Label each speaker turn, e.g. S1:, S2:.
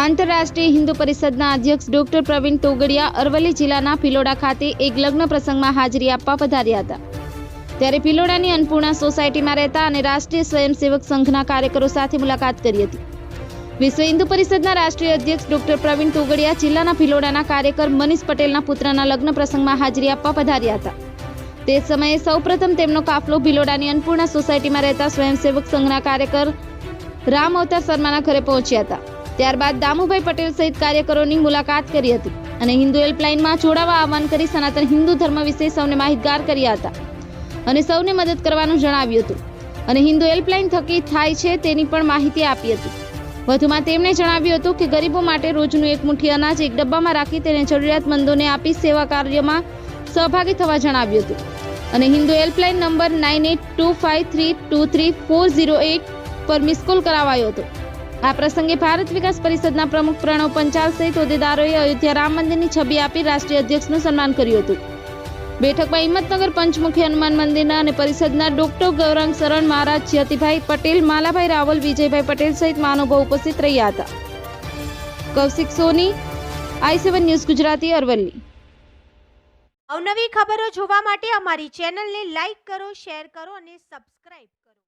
S1: આંતરરાષ્ટ્રીય હિન્દુ પરિષદના અધ્યક્ષ ડોક્ટર પ્રવીણ તોગડિયા અરવલ્લી જિલ્લાના ભિલોડા ખાતે એક લગ્ન પ્રસંગમાં હાજરી આપવા પધાર્યા હતા. ત્યારે ભિલોડાની અન્નપૂર્ણા સોસાયટીમાં રહેતા અને રાષ્ટ્રીય સ્વયંસેવક સંઘના કાર્યકરો સાથે મુલાકાત કરી હતી. વિશ્વ હિન્દુ પરિષદના રાષ્ટ્રીય અધ્યક્ષ ડોક્ટર પ્રવીણ તોગડિયા જિલ્લાના ભિલોડાના કાર્યકર મનીષ પટેલના પુત્રના લગ્ન પ્રસંગમાં હાજરી આપવા પધાર્યા હતા. તે સમયે સૌપ્રથમ તેમનો કાફલો ભિલોડાની અન્નપૂર્ણા સોસાયટીમાં રહેતા સ્વયંસેવક સંઘના કાર્યકર રામ અવતાર શર્માના ઘરે પહોંચ્યા હતા. ત્યારબાદ દામુભાઈ પટેલ સહિત કાર્યકરોની મુલાકાત કરી હતી અને હિન્દુ હેલ્પલાઇનમાં જોડાવા આહવાન કરી સનાતન હિન્દુ ધર્મ વિશે સૌને માહિતગાર કર્યા હતા અને સૌને મદદ કરવાનું જણાવ્યું હતું. અને હિન્દુ હેલ્પલાઇન થકી થાય છે તેની પણ માહિતી આપી હતી. વધુમાં તેમણે જણાવ્યું હતું કે ગરીબો માટે રોજનું એક મુઠ્ઠી અનાજ એક ડબ્બામાં રાખી તેને જરૂરિયાતમંદોને આપી સેવા કાર્યમાં સહભાગી થવા જણાવ્યું હતું. અને Hindu helpline number nine eight two five three two three four zero eight પર મિસકોલ કરાવાયો હતો. આ પ્રસંગે ભારત વિકાસ પરિષદના પ્રમુખ પ્રણવ પંચાલ સહિત હોદ્દેદારોએ અયોધ્યા રામ મંદિરની છબી આપી રાષ્ટ્રીય અધ્યક્ષનું સન્માન કર્યું હતું. બેઠકમાં હિંમતનગર, પંચમુખી હનુમાન મંદિરના અને પરિષદના ડોક્ટર ગૌરાંગ શરણ મહારાજ, જ્યોતિભાઈ પટેલ, માલાભાઈ રાવલ, વિજયભાઈ પટેલ સહિત મહાનુભાવ ઉપસ્થિત રહ્યા હતા. Kaushik Soni, I seven news Gujarati, Aravalli.
S2: અવનવી ખબરો જોવા માટે અમારી ચેનલને લાઈક કરો, શેર કરો અને સબસ્ક્રાઇબ